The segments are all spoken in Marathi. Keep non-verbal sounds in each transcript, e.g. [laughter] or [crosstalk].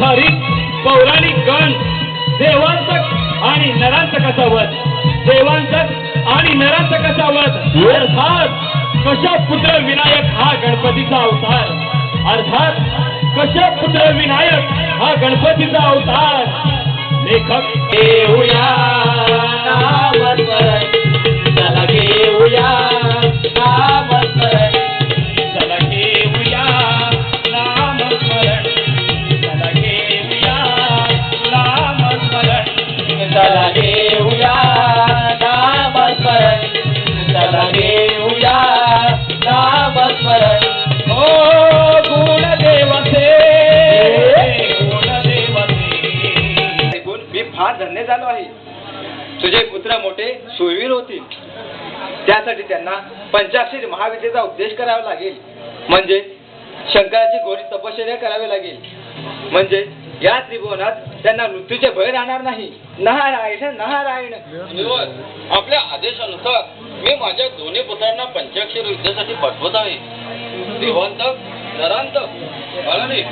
आधारित पौराणिक गण देवांतक आणि नरांतकाचा वध. देवांतक आणि नरांतकाचा वध. अर्थात कशा पुत्र विनायक हा गणपतीचा अवतार? अर्थात कशा पुत्र विनायक हा गणपतीचा अवतार? लेखक देऊया पंचाक्षरी महाविद्येचा उपदेश करावा लागेल. म्हणजे शंकराची घोरी तपश्चर्या करावी लागेल. म्हणजे या त्रिभुवनात त्यांना मृत्यूचे भय राहणार नाही. नारायण नारायण. मुनिवर आपल्या आदेशानुसार मी माझ्या दोन्ही पुत्रांना पंचाक्षर विद्येसाठी पाठवत आहे. देवांतक नरांतक आणि.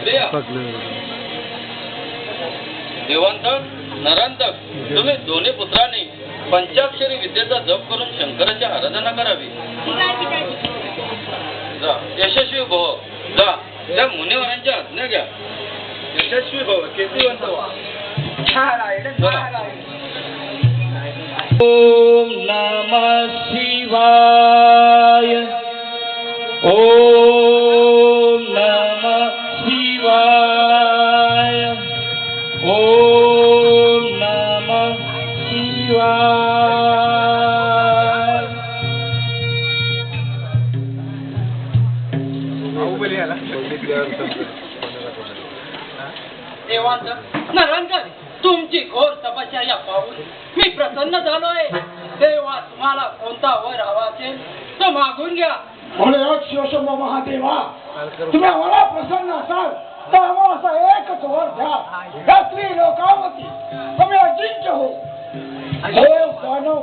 देवांतक नरांतक तुम्ही दोन्ही पुत्रांनी पंचाक्षरी विद्येचा जप करून शंकराची आराधना करावी. जा यशस्वी भव. जा त्या मुनिवरांच्या आज्ञा घ्या. यशस्वी भव कीर्तिवंत ओम नम शिवाय. ओम नरंजन तुमची घोर तपश्चर्या पाहून मी प्रसन्न झालोय. देवा तुम्हाला कोणता वर हवा असेल तो मागून घ्या. म्हणून शिवशंभ महादेवा तुम्ही आम्हाला प्रसन्न असाल तर आम्हाला असा एकच वर द्या. या स्त्री लोकावती तुम्ही अजिंक्य हो. देव मानव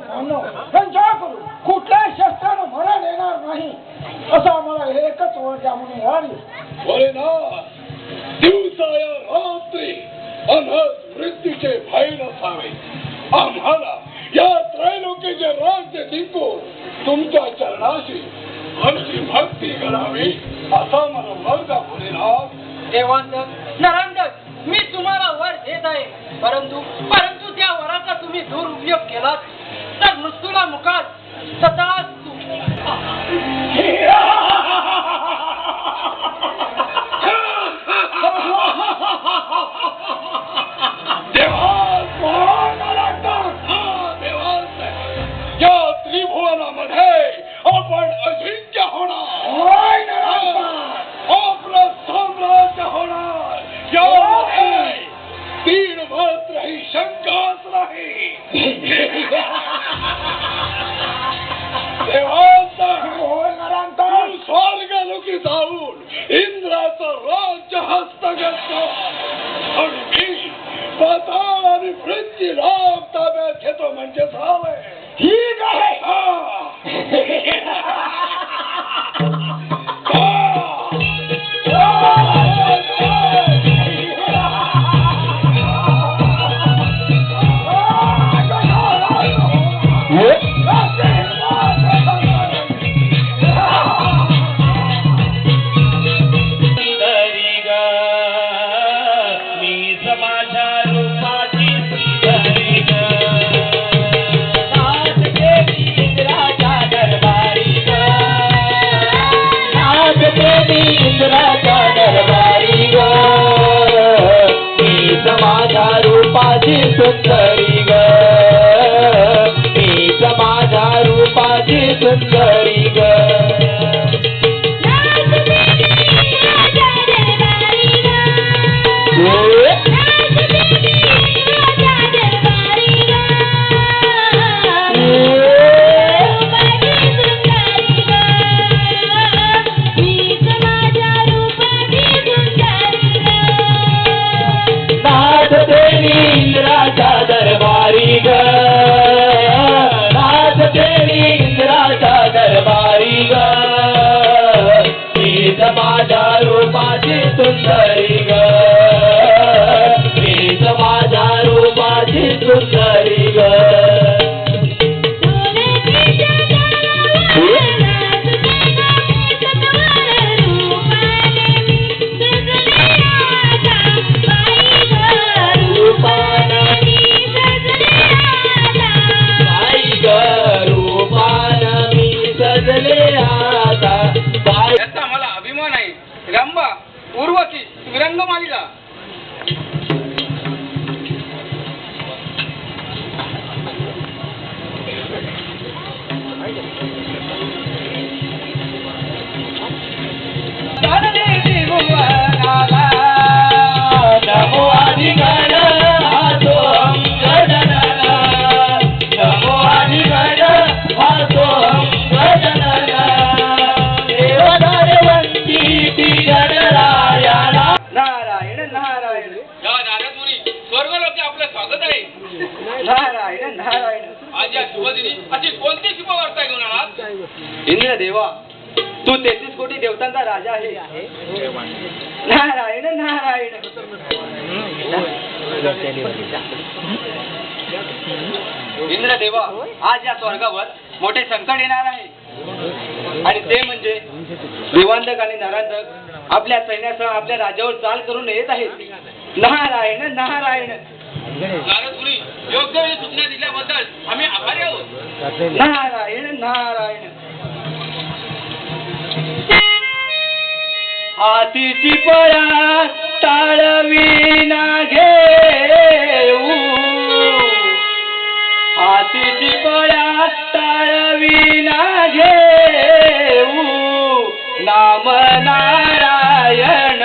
त्यांच्याकडून कुठल्याही शस्त्रानं मरण येणार नाही. असं आम्हाला एकच वर द्या म्हणून वाढली दिवसाया रात्री अनहद मृत्यूचे भय नसावे आम्हाला या त्रैलोकीचे राज्य तुमच्या चरणाशी आमची भक्ती करावी असा मला भोलेनाथ मी तुम्हाला वर देत आहे. परंतु परंतु त्या वराचा तुम्ही दुरुपयोग केलात. तर मृत्यूला मुखात सताच देवास रूपाची सुंदरी देवा तू तेहतीस कोटी देवतांचा राजा आहे. नारायण नारायण. इंद्र देवा आज या स्वर्गावर मोठे संकट येणार आहे. आणि ते म्हणजे देवांतक आणि नरांतक आपल्या सैन्यासह आपल्या राज्यावर चाल करून येत आहेत. नारायण नारायण. नारद मुनी योग्य वेळी सूचना दिल्याबद्दल आम्ही आभारी आहोत. नारायण नारायण. आतीची पळा टाळविना घेऊ. आतीची पळा टाळविना घेऊ. नाम नारायण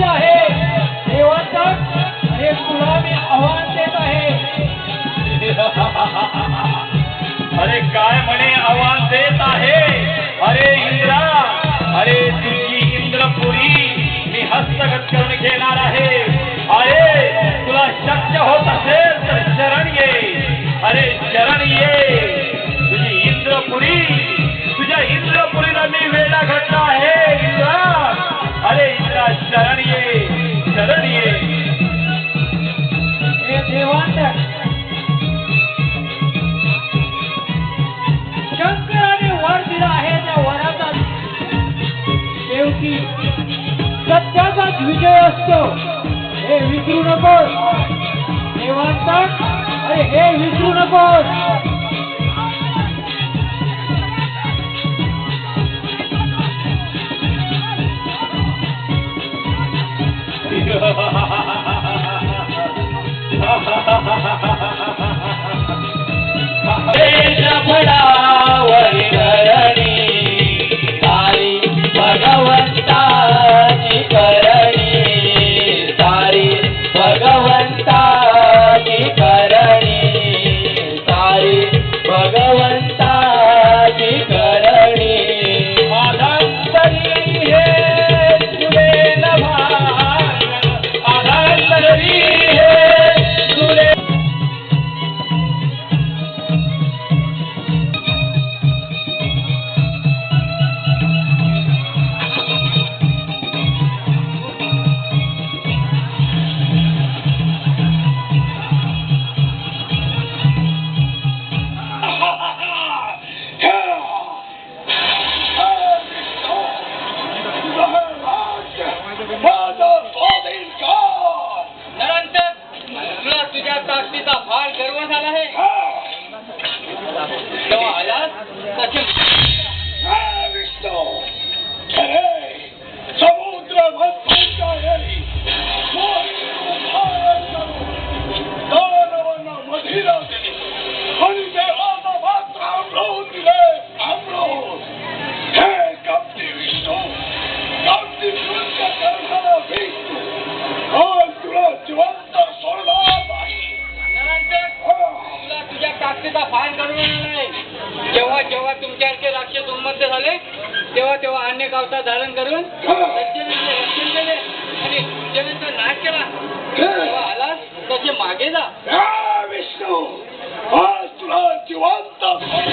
करण्यासाठी आहे. देवांतर हे तुला मी आव्हान देत आहे. [laughs] अरे काय म्हणे आव्हान देत आहे? अरे इंद्रा अरे तुझी इंद्रपुरी मी हस्तगत करून घेणार आहे. अरे तुला शक्य होत असेल तर शरण ये. अरे शरण ये. तुझी इंद्रपुरी तुझ्या इंद्रपुरीला मी वेळा घडला आहे. अरे इंद्रा शरण ये शरण ये हे देवांतर शंकराने वर दिला आहे त्या वराचा शेवटी सत्याचाच विजय असतो हे विसरू नकोस देवांतर अरे हे देश फडावरी Okay.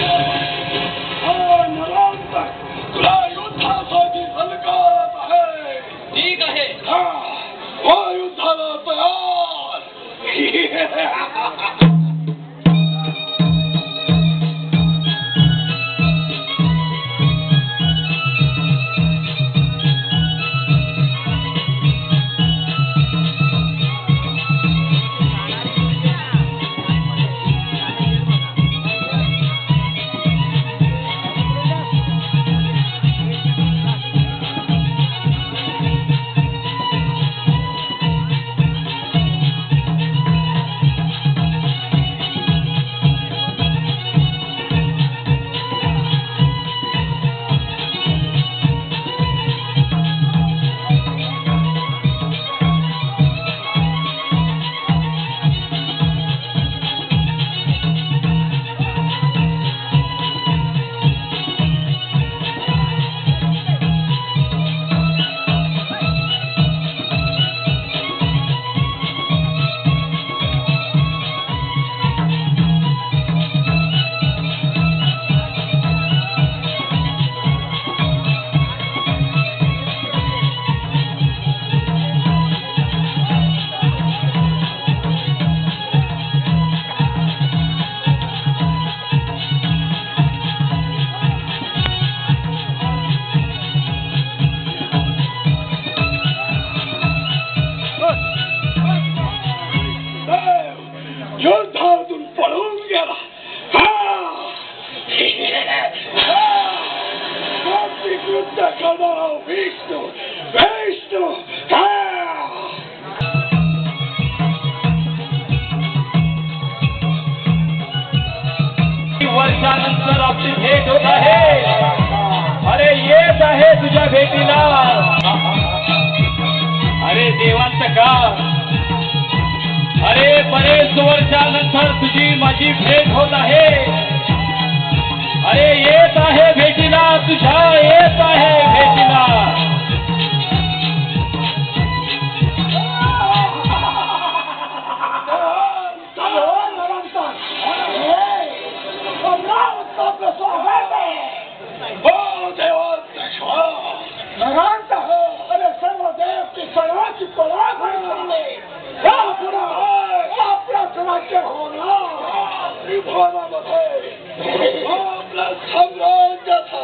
भोला हे अरे येत आहे भेटीला तुझ्या येत आहे भेटीला Oh, they want. Oh, bless Hamra, that's